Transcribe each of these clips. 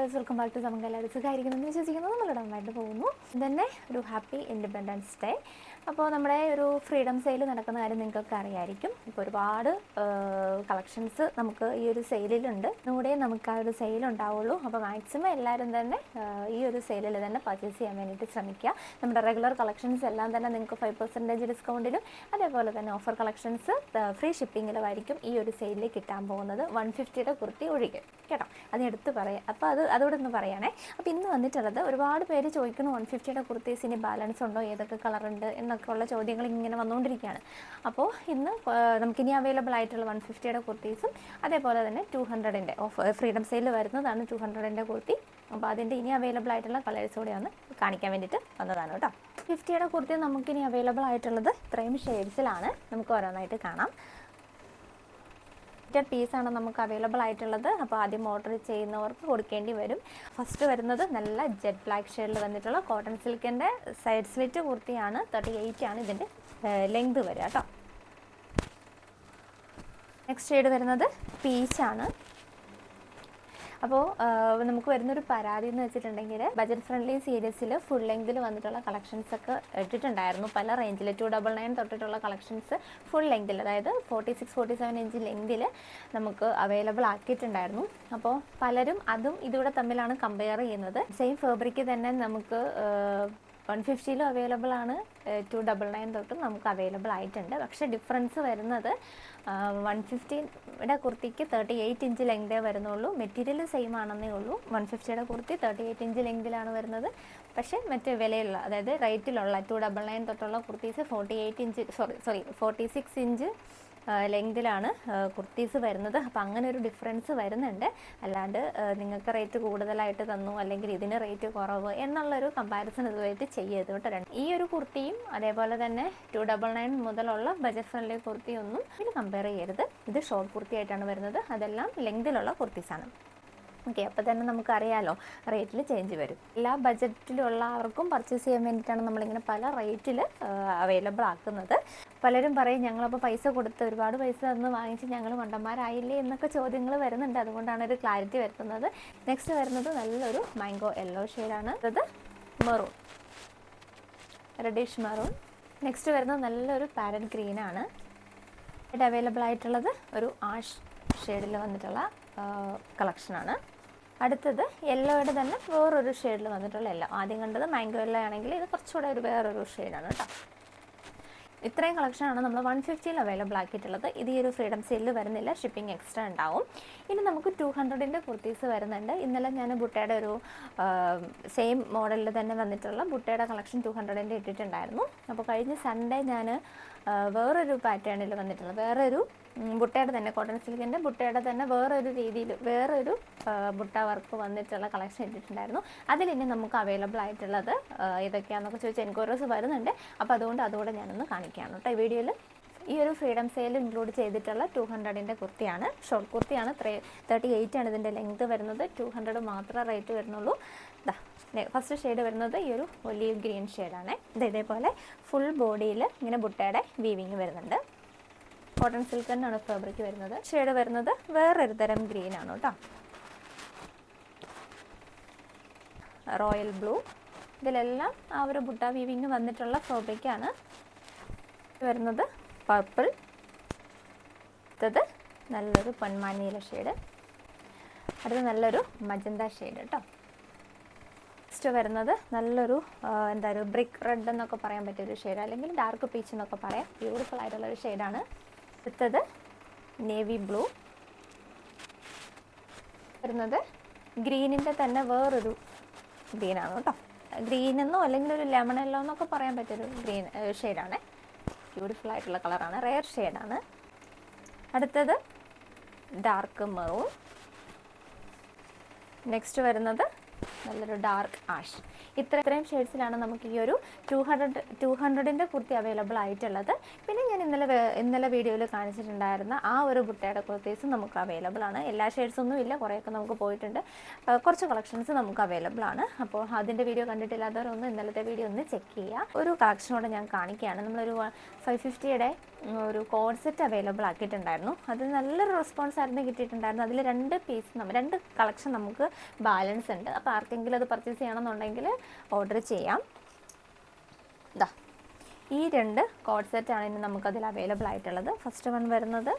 Welcome back to നമുക്ക് സുഖമായിരിക്കുന്നു വിശ്വസിക്കുന്നത് നമ്മളുടെ നന്നായിട്ട് പോകുന്നു. തന്നെ ഒരു ഹാപ്പി ഇൻഡിപെൻഡൻസ് ഡേ അപ്പോൾ നമ്മുടെ ഒരു ഫ്രീഡം സെയിൽ നടക്കുന്ന കാര്യം നിങ്ങൾക്കൊക്കെ അറിയായിരിക്കും. ഇപ്പോൾ ഒരുപാട് കളക്ഷൻസ് നമുക്ക് ഈ ഒരു സെയിലിലുണ്ട്. കൂടെ നമുക്ക് ആ ഒരു സെയിൽ ഉണ്ടാവുള്ളൂ. അപ്പോൾ മാക്സിമം എല്ലാവരും തന്നെ ഈ ഒരു സെയിലിൽ തന്നെ പർച്ചേസ് ചെയ്യാൻ വേണ്ടിയിട്ട് ശ്രമിക്കുക. നമ്മുടെ റെഗുലർ കളക്ഷൻസ് എല്ലാം തന്നെ നിങ്ങൾക്ക് ഫൈവ് പെർസെന്റേജ് ഡിസ്കൗണ്ടിലും അതേപോലെ തന്നെ ഓഫർ കളക്ഷൻസ് ഫ്രീ ഷിപ്പിങ്ങിലുമായിരിക്കും ഈ ഒരു സെയിലിൽ കിട്ടാൻ പോകുന്നത്. വൺ ഫിഫ്റ്റിയുടെ കുർത്തി ഒഴികെ. കേട്ടോ? അത് എടുത്ത് പറയാം. അപ്പോൾ അത് അതോടെ ഒന്ന് പറയണേ. അപ്പോൾ ഇന്ന് വന്നിട്ടുള്ളത് ഒരുപാട് പേര് ചോദിക്കുന്നു വൺ ഫിഫ്റ്റിയുടെ കുർത്തീസിന് ബാലൻസ് ഉണ്ടോ? ഏതൊക്കെ കളറുണ്ട് എന്നൊക്കെ ഉള്ള ചോദ്യങ്ങൾ ഇങ്ങനെ വന്നുകൊണ്ടിരിക്കുകയാണ്. അപ്പോൾ ഇന്ന് നമുക്ക് നമുക്കിനി അവൈലബിൾ ആയിട്ടുള്ള വൺ ഫിഫ്റ്റിയുടെ കുർത്തീസും അതേപോലെ തന്നെ ടു ഹൺഡ്രഡിന്റെ ഓഫ് ഫ്രീഡം സെയിൽ വരുന്നതാണ് ടു ഹൺഡ്രഡിന്റെ കുർത്തി. അപ്പോൾ അതിന്റെ ഇനി അവൈലബിൾ ആയിട്ടുള്ള കളേഴ്സ് കൂടെയാണ് കാണിക്കാൻ വേണ്ടിയിട്ട് വന്നതാണ് കേട്ടോ. ഫിഫ്റ്റിയുടെ കുർത്തി നമുക്കിനി അവൈലബിൾ ആയിട്ടുള്ളത് ഇത്രയും ഷെയ്ഡ്സിലാണ് നമുക്ക് ഓരോന്നായിട്ട് കാണാം. ലിമിറ്റഡ് ആണ് നമുക്ക് അവൈലബിൾ ആയിട്ടുള്ളത്. അപ്പോൾ ആദ്യം ഓർഡർ ചെയ്യുന്നവർക്ക് കൊടുക്കേണ്ടി വരും. ഫസ്റ്റ് വരുന്നത് നല്ല ജെറ്റ് ബ്ലാക്ക് ഷെയ്ഡിൽ വന്നിട്ടുള്ള കോട്ടൺ സിൽക്കിന്റെ സൈഡ് സ്ലിറ്റ് കുർത്തിയാണ്. തേർട്ടി എയ്റ്റ് ആണ് ഇതിന്റെ ലെങ്ത് വരിക കേട്ടോ. നെക്സ്റ്റ് ഷെയ്ഡ് വരുന്നത് പീച്ചാണ് അപ്പോൾ നമുക്ക് വരുന്നൊരു പരാതി എന്ന് വെച്ചിട്ടുണ്ടെങ്കിൽ ബജറ്റ് ഫ്രണ്ട്ലി സീരീസിൽ ഫുൾ ലെങ്തിൽ വന്നിട്ടുള്ള കളക്ഷൻസ് ഒക്കെ ഇട്ടിട്ടുണ്ടായിരുന്നു. പല റേഞ്ചിൽ ടു ഡബിൾ നയൻ തൊട്ടിട്ടുള്ള കളക്ഷൻസ് ഫുൾ ലെങ്തിൽ അതായത് forty six forty seven inch ലെങ്തിൽ നമുക്ക് അവൈലബിൾ ആക്കിയിട്ടുണ്ടായിരുന്നു. അപ്പോൾ പലരും അതും ഇതുകൂടെ തമ്മിലാണ് കമ്പയർ ചെയ്യുന്നത്. സെയിം ഫാബ്രിക്ക് തന്നെ നമുക്ക് വൺ ഫിഫ്റ്റിയിലും അവൈലബിൾ ആണ്. ടു ഡബിൾ നയൻ തൊട്ടും നമുക്ക് അവൈലബിൾ ആയിട്ടുണ്ട്. പക്ഷേ ഡിഫറൻസ് വരുന്നത് വൺ ഫിഫ്റ്റിയുടെ കുർത്തിക്ക് തേർട്ടി എയ്റ്റ് ഇഞ്ച് ലെങ്തേ വരുന്നുള്ളൂ. മെറ്റീരിയൽ സെയിം ആണെന്നേ ഉള്ളൂ. വൺ ഫിഫ്റ്റിയുടെ കുർത്തി തേർട്ടി എയ്റ്റ് ഇഞ്ച് ലെങ്തിലാണ് വരുന്നത്. പക്ഷേ മറ്റ് വിലയുള്ള അതായത് റേറ്റിലുള്ള ടു ഡബിൾ നയൻ തൊട്ടുള്ള kurtis forty eight inch sorry sorry forty six inch ലെങ്തിലാണ് kurtis വരുന്നത്. അപ്പോൾ അങ്ങനെ ഒരു ഡിഫറൻസ് വരുന്നുണ്ട്. അല്ലാണ്ട് നിങ്ങൾക്ക് റേറ്റ് കൂടുതലായിട്ട് തന്നു അല്ലെങ്കിൽ ഇതിന് റേറ്റ് കുറവ് എന്നുള്ളൊരു കമ്പാരിസൺ ഇതുമായിട്ട് ചെയ്യരുത് കേട്ടോ. രണ്ട് ഈ ഒരു കുർത്തിയും അതേപോലെ തന്നെ ടു ഡബിൾ നയൻ മുതലുള്ള ബജറ്റ് ഫ്രണ്ട്ലി കുർത്തിയൊന്നും ഇതിൽ കമ്പയർ ചെയ്യരുത്. ഇത് ഷോർട്ട് കുർത്തിയായിട്ടാണ് വരുന്നത്. അതെല്ലാം ലെങ്തിലുള്ള കുർത്തീസാണ്. ഓക്കെ അപ്പോൾ തന്നെ നമുക്കറിയാലോ റേറ്റിൽ ചേഞ്ച് വരും. എല്ലാ ബജറ്റിലുള്ളവർക്കും പർച്ചേസ് ചെയ്യാൻ വേണ്ടിയിട്ടാണ് നമ്മളിങ്ങനെ പല റേറ്റിൽ അവൈലബിൾ ആക്കുന്നത്. പലരും പറയും ഞങ്ങളപ്പോൾ പൈസ കൊടുത്ത് ഒരുപാട് പൈസ തന്ന് വാങ്ങിച്ച് ഞങ്ങൾ മണ്ടന്മാരായില്ലേ എന്നൊക്കെ ചോദ്യങ്ങൾ വരുന്നുണ്ട്. അതുകൊണ്ടാണ് ഒരു ക്ലാരിറ്റി വരുത്തുന്നത്. നെക്സ്റ്റ് വരുന്നത് നല്ലൊരു മാംഗോ യെല്ലോ ഷെയ്ഡാണ് അത് മെറൂൺ റെഡിഷ് മെറൂൺ നെക്സ്റ്റ് വരുന്നത് നല്ലൊരു പാരറ്റ് ഗ്രീനാണ് അവൈലബിൾ ആയിട്ടുള്ളത് ഒരു ആഷ് ഷെയ്ഡിൽ വന്നിട്ടുള്ള കളക്ഷനാണ്. അടുത്തത് യെല്ലോയുടെ തന്നെ വേറൊരു ഷെയ്ഡിൽ വന്നിട്ടുള്ള യെല്ലോ. ആദ്യം കണ്ടത് മാംഗോ യെല്ലോ ആണെങ്കിൽ ഇത് കുറച്ചുകൂടെ ഒരു വേറൊരു ഷെയ്ഡാണ് കേട്ടോ. ഇത്രയും കളക്ഷനാണ് നമ്മൾ വൺ ഫിഫ്റ്റിയിൽ അവൈലബിൾ ആക്കിയിട്ടുള്ളത്. ഇത് ഈ ഒരു ഫ്രീഡം സെയിലിൽ വരുന്നില്ല ഷിപ്പിംഗ് എക്സ്ട്രാ ഉണ്ടാവും. ഇനി നമുക്ക് ടു ഹൺഡ്രഡിന്റെ കുർത്തീസ് വരുന്നുണ്ട്. ഇന്നലെ ഞാൻ ബുട്ടയുടെ ഒരു സെയിം മോഡലിൽ തന്നെ വന്നിട്ടുള്ള ബുട്ടയുടെ കളക്ഷൻ ടു ഹൺഡ്രഡിന്റെ ഇട്ടിട്ടുണ്ടായിരുന്നു. അപ്പോൾ കഴിഞ്ഞ സൺഡേ ഞാൻ വേറൊരു പാറ്റേണിൽ വന്നിട്ടുള്ള വേറൊരു ബുട്ടയുടെ തന്നെ കോട്ടൺ സിൽക്കിന്റെ ബുട്ടയുടെ തന്നെ വേറൊരു രീതിയിൽ വേറൊരു ബുട്ട വർക്ക് വന്നിട്ടുള്ള കളക്ഷൻ ഇട്ടിട്ടുണ്ടായിരുന്നു. അതിലിനി നമുക്ക് അവൈലബിൾ ആയിട്ടുള്ളത് ഇതൊക്കെയാണെന്നൊക്കെ ചോദിച്ചാൽ എൻക്വയറീസ് വരുന്നുണ്ട്. അപ്പോൾ അതുകൊണ്ട് അതുകൂടെ ഞാനൊന്ന് കാണിക്കുകയാണ് കേട്ടോ. ഈ വീഡിയോയിൽ ഈ ഒരു ഫ്രീഡം സെയിൽ ഇൻക്ലൂഡ് ചെയ്തിട്ടുള്ള ടു ഹൺഡ്രഡിന്റെ കുർത്തിയാണ്. ഷോർട്ട് കുർത്തിയാണ്. ത്രീ തേർട്ടി എയ്റ്റ് ആണ് ഇതിന്റെ ലെങ്ത് വരുന്നത്. ടു ഹൺഡ്രഡ് മാത്രമേ റേറ്റ് വരുന്നുള്ളൂ. ദാ ഫസ്റ്റ് ഷെയ്ഡ് വരുന്നത് ഈ ഒരു ഒലീവ് ഗ്രീൻ ഷെയ്ഡാണ് ഇത് ഇതേപോലെ ഫുൾ ബോഡിയിൽ ഇങ്ങനെ ബുട്ടയുടെ വീവിങ് വരുന്നുണ്ട്. കോട്ടൺ സിൽക്ക് തന്നെയാണ് ഫാബ്രിക് വരുന്നത്. ഷെയ്ഡ് വരുന്നത് വേറൊരു തരം ഗ്രീൻ ആണ് കേട്ടോ. റോയൽ ബ്ലൂ ഇതിലെല്ലാം ആ ഒരു ബുട്ട വീവിങ് വന്നിട്ടുള്ള ഫാബ്രിക്കാണ് വരുന്നത് പർപ്പിൾ അടുത്തത് നല്ലൊരു പൊന്മാനീല ഷെയ്ഡ് അടുത്ത നല്ലൊരു മജന്ത ഷെയ്ഡ് കേട്ടോ. നെക്സ്റ്റ് വരുന്നത് നല്ലൊരു എന്താ ഒരു ബ്രിക്ക് റെഡ് എന്നൊക്കെ പറയാൻ പറ്റിയ ഒരു ഷെയ്ഡ് അല്ലെങ്കിൽ ഡാർക്ക് പീച്ച് എന്നൊക്കെ പറയാം. ബ്യൂട്ടിഫുൾ ആയിട്ടുള്ള ഒരു ഷെയ്ഡാണ് അടുത്തത് നേവി ബ്ലൂ. വരുന്നത് ഗ്രീനിന്റെ തന്നെ വേറൊരു ഗ്രീനാണ് കേട്ടോ. ഗ്രീൻ എന്നോ അല്ലെങ്കിൽ ഒരു ലെമൺ എല്ലോ എന്നൊക്കെ പറയാൻ പറ്റിയൊരു ഗ്രീൻ ഷെയ്ഡാണ്. ബ്യൂട്ടിഫുൾ ആയിട്ടുള്ള കളറാണ്. റെയർ ഷെയ്ഡാണ്. അടുത്തത് ഡാർക്ക് മെറൂൺ നെക്സ്റ്റ് വരുന്നത് നല്ലൊരു ഡാർക്ക് ആഷ് ഇത്ര ഇത്രയും ഷെയ്ഡ്സിലാണ് നമുക്ക് ഈ ഒരു ടു ഹൺഡ്രഡ് ടു ഹൺഡ്രഡിന്റെ കുർത്തി അവൈലബിൾ ആയിട്ടുള്ളത്. പിന്നെ ഞാൻ ഇന്നലെ ഇന്നലെ വീഡിയോയിൽ കാണിച്ചിട്ടുണ്ടായിരുന്ന ആ ഒരു ബുട്ടയുടെ കുർത്തീസ് നമുക്ക് അവൈലബിൾ ആണ്. എല്ലാ ഷെയ്ഡ്സൊന്നും ഇല്ല കുറേയൊക്കെ നമുക്ക് പോയിട്ടുണ്ട്. കുറച്ച് കളക്ഷൻസ് നമുക്ക് അവൈലബിൾ ആണ്. അപ്പോൾ അതിന്റെ വീഡിയോ കണ്ടിട്ടില്ലാത്തവരൊന്ന് ഇന്നലത്തെ വീഡിയോ ഒന്ന് ചെക്ക് ചെയ്യുക. ഒരു കളക്ഷനോടെ ഞാൻ കാണിക്കുകയാണ്. നമ്മളൊരു ഫൈവ് ഫിഫ്റ്റിയുടെ ഒരു കോൺസെപ്റ്റ് അവൈലബിൾ ആക്കിയിട്ടുണ്ടായിരുന്നു. അത് നല്ലൊരു റെസ്പോൺസ് ആയിരുന്നു കിട്ടിയിട്ടുണ്ടായിരുന്നു. അതിൽ രണ്ട് പീസ് നമ്മൾ രണ്ട് കളക്ഷൻ നമുക്ക് ബാലൻസ് ഉണ്ട്. അപ്പോൾ ആർക്കെങ്കിലും അത് പർച്ചേസ് ചെയ്യണമെന്നുണ്ടെങ്കിൽ ഓർഡർ ചെയ്യാം. ഇതാ ഈ രണ്ട് കോഡ് സെറ്റാണ് ഇനി നമുക്കതിൽ അവൈലബിൾ ആയിട്ടുള്ളത്. ഫസ്റ്റ് വൺ വരുന്നത്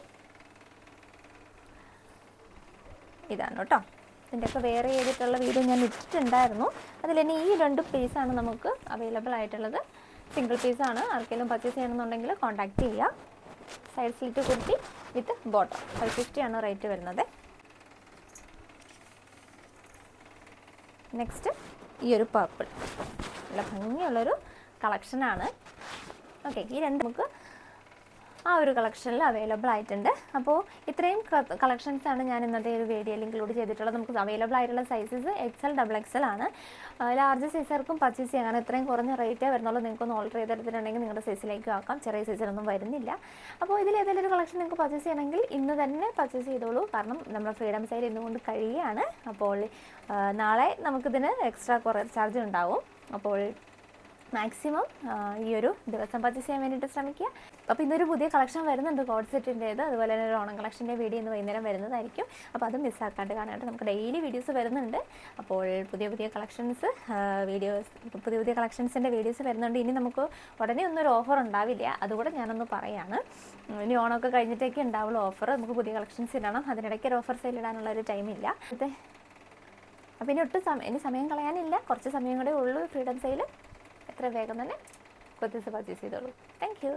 ഇതാണ് കേട്ടോ. ഇതിന്റെയൊക്കെ വേറെ ചെയ്തിട്ടുള്ള വീഡിയോ ഞാൻ ഇട്ടിട്ടുണ്ടായിരുന്നു. അതിൽ തന്നെ ഈ രണ്ട് പീസാണ് നമുക്ക് അവൈലബിൾ ആയിട്ടുള്ളത്. സിംഗിൾ പീസ് ആണ്. ആർക്കെങ്കിലും പർച്ചേസ് ചെയ്യണമെന്നുണ്ടെങ്കിൽ കോൺടാക്ട് ചെയ്യുക. Side slit kurti with bottom five fifty ആണ് റേറ്റ് വരുന്നത്. നെക്സ്റ്റ് ഈ ഒരു പർപ്പിൾ നല്ല ഭംഗിയുള്ളൊരു കളക്ഷനാണ് ഓക്കെ ഈ രണ്ട് നമുക്ക് ആ ഒരു കളക്ഷനിൽ അവൈലബിൾ ആയിട്ടുണ്ട്. അപ്പോൾ ഇത്രയും കളക്ഷൻസ് ആണ് ഞാൻ ഇന്നത്തെ ഒരു വീഡിയോയിൽ ഇൻക്ലൂഡ് ചെയ്തിട്ടുള്ളത്. നമുക്ക് അവൈലബിൾ ആയിട്ടുള്ള സൈസസ് എക്സൽ ഡബിൾ എക്സൽ ആണ്. ലാർജ് സൈസർക്കും പർച്ചേസ് ചെയ്യാൻ കാരണം ഇത്രയും കുറഞ്ഞ റേറ്റേ വരുന്നുള്ളൂ. നിങ്ങൾക്കൊന്ന് ഓർഡർ ചെയ്തെടുത്തിട്ടുണ്ടെങ്കിൽ നിങ്ങളുടെ സൈസിലേക്ക് ആക്കാം. ചെറിയ സൈസിലൊന്നും വരുന്നില്ല. അപ്പോൾ ഇതിൽ ഏതെങ്കിലും ഒരു കളക്ഷൻ നിങ്ങൾക്ക് പർച്ചേസ് ചെയ്യണമെങ്കിൽ ഇന്ന് തന്നെ പർച്ചേസ് ചെയ്തോളൂ. കാരണം നമ്മുടെ ഫ്രീഡം സൈഡ് ഇന്നുകൊണ്ട് കഴിയുകയാണ്. അപ്പോൾ നാളെ നമുക്കിതിന് എക്സ്ട്രാ കുറേ ചാർജ് ഉണ്ടാവും. അപ്പോൾ മാക്സിമം ഈ ഒരു ദിവസം പർച്ചേസ് ചെയ്യാൻ വേണ്ടിയിട്ട് ശ്രമിക്കുക. അപ്പോൾ ഇന്നൊരു പുതിയ കളക്ഷൻ വരുന്നുണ്ട് കോഡ് സെറ്റിന്റേത് അതുപോലെ തന്നെ ഒരു ഓണം കളക്ഷന്റെ വീഡിയോ ഇന്ന് വൈകുന്നേരം വരുന്നതായിരിക്കും. അപ്പോൾ അത് മിസ്സാക്കാണ്ട് കാണാനായിട്ട് നമുക്ക് ഡെയിലി വീഡിയോസ് വരുന്നുണ്ട്. അപ്പോൾ പുതിയ പുതിയ കളക്ഷൻസ് വീഡിയോസ് പുതിയ പുതിയ കളക്ഷൻസിന്റെ വീഡിയോസ് വരുന്നുണ്ട്. ഇനി നമുക്ക് ഉടനെ ഒന്നും ഒരു ഓഫർ ഉണ്ടാവില്ല. അതുകൂടെ ഞാനൊന്ന് പറയാണ്. ഇനി ഓണമൊക്കെ കഴിഞ്ഞിട്ടേക്ക് ഉണ്ടാവുള്ളൂ ഓഫർ നമുക്ക് പുതിയ കളക്ഷൻസ് ഇടണം. അതിനിടയ്ക്ക് ഒരു ഓഫർ സെയിൽ ഇടാനുള്ള ഒരു ടൈമില്ല അപ്പോൾ ഇനി ഒട്ടും സമയം ഇനി സമയം കളയാനില്ല. കുറച്ച് സമയം കൂടെ ഉള്ളൂ ഫ്രീഡം സെയിൽ എത്ര വേഗം തന്നെ കൊത്തീസ് പർച്ചേസ് ചെയ്തോളൂ താങ്ക് യു